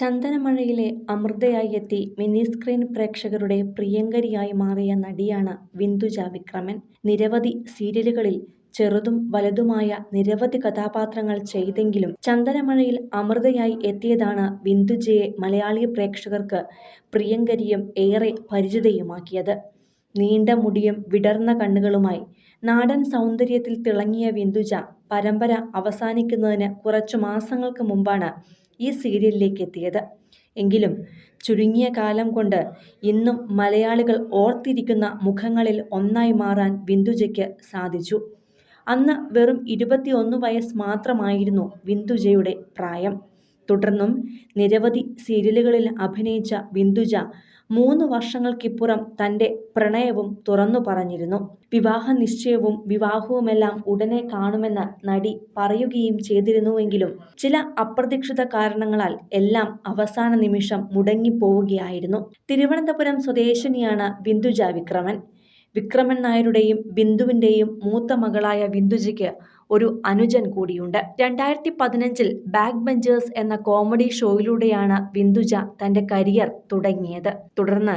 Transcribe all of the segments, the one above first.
ചന്ദനമഴയിലെ അമൃതയായി എത്തി മിനിസ്ക്രീൻ പ്രേക്ഷകരുടെ പ്രിയങ്കരിയായി മാറിയ നടിയാണ് വിന്ദുജ വിക്രമൻ. നിരവധി സീരിയലുകളിൽ ചെറുതും വലുതുമായ നിരവധി കഥാപാത്രങ്ങൾ ചെയ്തെങ്കിലും ചന്ദനമഴയിൽ അമൃതയായി എത്തിയതാണ് വിന്ദുജയെ മലയാളി പ്രേക്ഷകർക്ക് പ്രിയങ്കരിയും ഏറെ പരിചിതയുമാക്കിയത്. നീണ്ട മുടിയും വിടർന്ന കണ്ണുകളുമായി നാടൻ സൗന്ദര്യത്തിൽ തിളങ്ങിയ വിന്ദുജ പരമ്പര അവസാനിക്കുന്നതിന് കുറച്ചു മാസങ്ങൾക്ക് മുമ്പാണ് ഈ സീരിയലിലേക്ക് എത്തിയത്. എങ്കിലും ചുരുങ്ങിയ കാലം കൊണ്ട് ഇന്നും മലയാളികൾ ഓർത്തിരിക്കുന്ന മുഖങ്ങളിൽ ഒന്നായി മാറാൻ വിന്ദുജയ്ക്ക് സാധിച്ചു. അന്ന് വെറും ഇരുപത്തിയൊന്ന് വയസ്സ് മാത്രമായിരുന്നു വിന്ദുജയുടെ പ്രായം. തുടർന്നും നിരവധി സീരിയലുകളിൽ അഭിനയിച്ച ബിന്ദുജ മൂന്ന് വർഷങ്ങൾക്കിപ്പുറം തന്റെ പ്രണയവും തുറന്നു പറഞ്ഞിരുന്നു വിവാഹ നിശ്ചയവും വിവാഹവുമെല്ലാം ഉടനെ കാണുമെന്ന് നടി പറയുകയും ചെയ്തിരുന്നുവെങ്കിലും ചില അപ്രതീക്ഷിത കാരണങ്ങളാൽ എല്ലാം അവസാന നിമിഷം മുടങ്ങിപ്പോവുകയായിരുന്നു. തിരുവനന്തപുരം സ്വദേശിനിയാണ് ബിന്ദുജ വിക്രമൻ. വിക്രമൻ നായരുടെയും ബിന്ദുവിന്റെയും മൂത്ത മകളായ വിന്ദുജയ്ക്ക് ഒരു അനുജൻ കൂടിയുണ്ട്. രണ്ടായിരത്തി പതിനഞ്ചിൽ ബാക്ക് ബെഞ്ചേഴ്സ് എന്ന കോമഡി ഷോയിലൂടെയാണ് വിന്ദുജ തന്റെ കരിയർ തുടങ്ങിയത്. തുടർന്ന്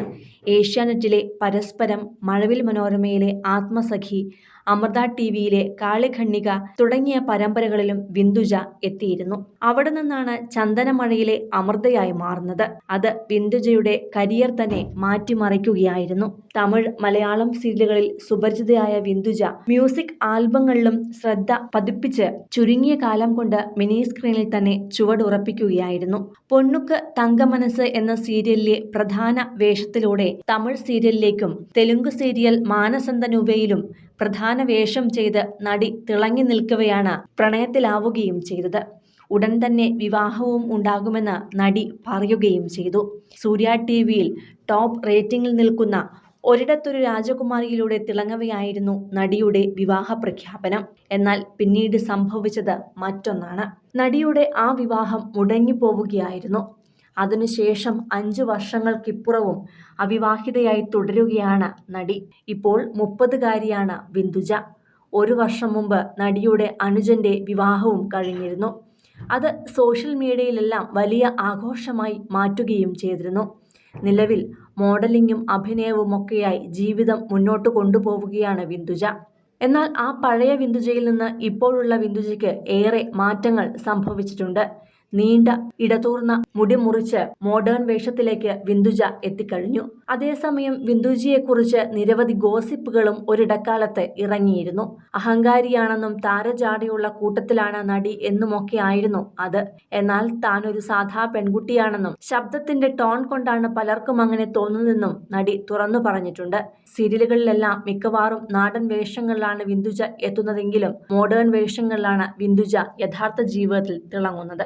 ഏഷ്യാനെറ്റിലെ പരസ്പരം, മഴവിൽ മനോരമയിലെ ആത്മസഖി, അമൃത ടി വിയിലെ കാളിഖണ്ണിക തുടങ്ങിയ പരമ്പരകളിലും വിന്ദുജ എത്തിയിരുന്നു. അവിടെ നിന്നാണ് ചന്ദനമഴയിലെ അമൃതയായി മാറുന്നത്. അത് വിന്ദുജയുടെ കരിയർ തന്നെ മാറ്റിമറിക്കുകയായിരുന്നു. തമിഴ്, മലയാളം സീരിയലുകളിൽ സുപരിചിതയായ വിന്ദുജ മ്യൂസിക് ആൽബങ്ങളിലും ശ്രദ്ധ പതിപ്പിച്ച് ചുരുങ്ങിയ കാലം കൊണ്ട് മിനി സ്ക്രീനിൽ തന്നെ ചുവടുറപ്പിക്കുകയായിരുന്നു. പൊണ്ണുക്ക് തങ്കമനസ് എന്ന സീരിയലിലെ പ്രധാന വേഷത്തിലൂടെ തമിഴ് സീരിയലിലേക്കും തെലുങ്ക് സീരിയൽ മാനസന്തനുവയിലും പ്രധാന വേഷം ചെയ്ത് നടി തിളങ്ങി നിൽക്കവെയാണ് പ്രണയത്തിലാവുകയും ചെയ്തത്. ഉടൻ തന്നെ വിവാഹവും ഉണ്ടാകുമെന്ന് നടി പറയുകയും ചെയ്തു. സൂര്യ ടി വിയിൽ ടോപ്പ് റേറ്റിംഗിൽ നിൽക്കുന്ന ഒരിടത്തൊരു രാജകുമാരിയിലൂടെ തിളങ്ങവെയായിരുന്നു നടിയുടെ വിവാഹ പ്രഖ്യാപനം എന്നാൽ പിന്നീട് സംഭവിച്ചത് മറ്റൊന്നാണ്. നടിയുടെ ആ വിവാഹം മുടങ്ങിപ്പോവുകയായിരുന്നു. അതിനുശേഷം അഞ്ചു വർഷങ്ങൾക്കിപ്പുറവും അവിവാഹിതയായി തുടരുകയാണ് നടി. ഇപ്പോൾ മുപ്പതുകാരിയാണ് ബിന്ദുജ ഒരു വർഷം മുമ്പ് നടിയുടെ അനുജന്റെ വിവാഹവും കഴിഞ്ഞിരുന്നു. അത് സോഷ്യൽ മീഡിയയിലെല്ലാം വലിയ ആഘോഷമായി മാറ്റുകയും ചെയ്തിരുന്നു. നിലവിൽ മോഡലിംഗും അഭിനയവുമൊക്കെയായി ജീവിതം മുന്നോട്ട് കൊണ്ടുപോവുകയാണ് വിന്ദുജ. എന്നാൽ ആ പഴയ വിന്ദുജയിൽ നിന്ന് ഇപ്പോഴുള്ള വിന്ദുജയ്ക്ക് ഏറെ മാറ്റങ്ങൾ സംഭവിച്ചിട്ടുണ്ട്. നീണ്ട ഇടതൂർന്ന മുടി മുറിച്ച് മോഡേൺ വേഷത്തിലേക്ക് വിന്ദുജ എത്തിക്കഴിഞ്ഞു. അതേസമയം വിന്ദുജിയെക്കുറിച്ച് നിരവധി ഗോസിപ്പുകളും ഒരിടക്കാലത്ത് ഇറങ്ങിയിരുന്നു. അഹങ്കാരിയാണെന്നും താരജാടയുള്ള കൂട്ടത്തിലാണ് നടി എന്നുമൊക്കെ ആയിരുന്നു അത്. എന്നാൽ താൻ ഒരു സാധാ പെൺകുട്ടിയാണെന്നും ശബ്ദത്തിന്റെ ടോൺ കൊണ്ടാണ് പലർക്കും അങ്ങനെ തോന്നുന്നതെന്നും നടി തുറന്നു പറഞ്ഞിട്ടുണ്ട് സീരിയലുകളിലെല്ലാം മിക്കവാറും നാടൻ വേഷങ്ങളിലാണ് വിന്ദുജ എത്തുന്നതെങ്കിലും മോഡേൺ വേഷങ്ങളിലാണ് വിന്ദുജ യഥാർത്ഥ ജീവിതത്തിൽ തിളങ്ങുന്നത്.